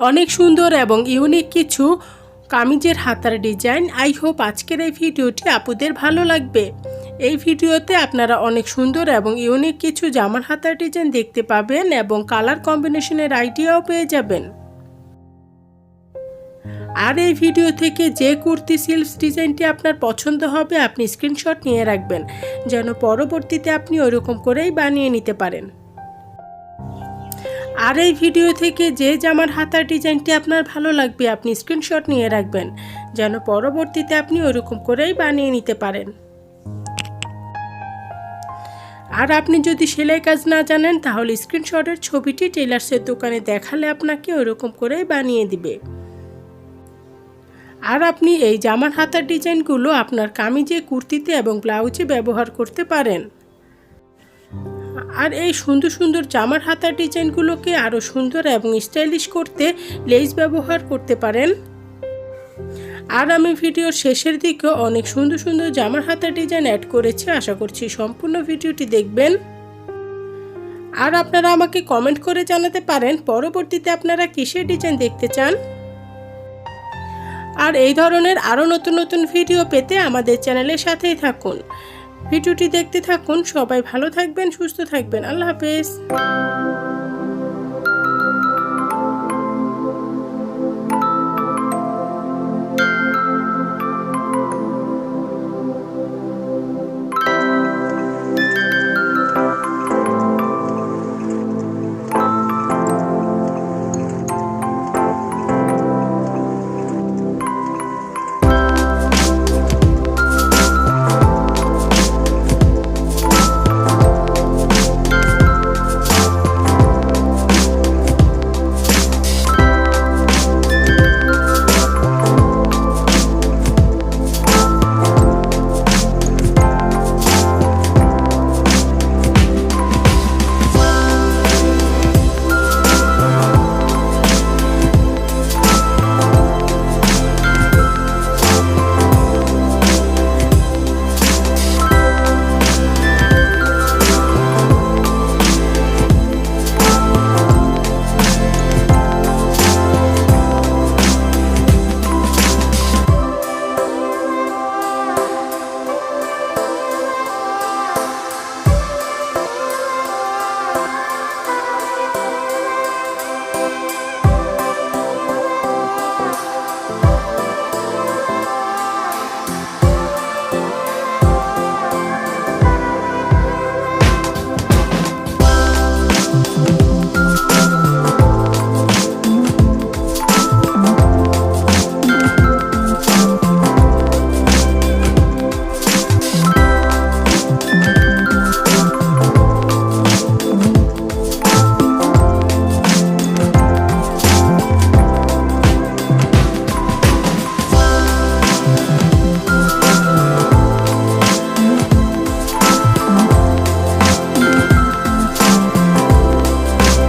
অনেক সুন্দর এবং ইউনিক কিছু কামিজের হাতার ডিজাইন। আই হোপ আজকের এই ভিডিওটি আপুদের ভালো লাগবে। এই ভিডিওতে আপনারা অনেক সুন্দর এবং ইউনিক কিছু জামার হাতার ডিজাইন দেখতে পাবেন এবং কালার কম্বিনেশনের আইডিয়াও পেয়ে যাবেন। আর এই ভিডিও থেকে যে কুর্তি সিল্কস ডিজাইনটি আপনার পছন্দ হবে, আপনি স্ক্রিনশট নিয়ে রাখবেন, যেন পরবর্তীতে আপনি ওইরকম করেই বানিয়ে নিতে পারেন। আর এই ভিডিও থেকে যে জামার হাতার ডিজাইনটি আপনার ভালো লাগবে, আপনি স্ক্রিনশট নিয়ে রাখবেন। যেন পরবর্তীতে আপনি ওইরকম করেই বানিয়ে নিতে পারেন। আর আপনি যদি সেলাই কাজ না জানেন, তাহলে স্ক্রিনশটের ছবিটি টেলার্সের দোকানে দেখালে আপনাকে ওইরকম করেই বানিয়ে দিবে। আর আপনি এই জামার হাতার ডিজাইনগুলো আপনার কামিজে, কুর্তিতে এবং ব্লাউজে ব্যবহার করতে পারেন। আর এই সুন্দর সুন্দর জামার হাতার ডিজাইনগুলোকে আরও সুন্দর এবং স্টাইলিশ করতে লেস ব্যবহার করতে পারেন। আর আমি ভিডিওর শেষের দিকে অনেক সুন্দর সুন্দর জামার হাতার ডিজাইন অ্যাড করেছি। আশা করছি সম্পূর্ণ ভিডিওটি দেখবেন। আর আপনারা আমাকে কমেন্ট করে জানাতে পারেন, পরবর্তীতে আপনারা কিসের ডিজাইন দেখতে চান? আর এই ধরনের আরও নতুন নতুন ভিডিও পেতে আমাদের চ্যানেলের সাথেই থাকুন। ভিডিওটি দেখতে থাকুন। সবাই ভালো থাকবেন সুস্থ থাকবেন। আল্লাহ হাফেজ।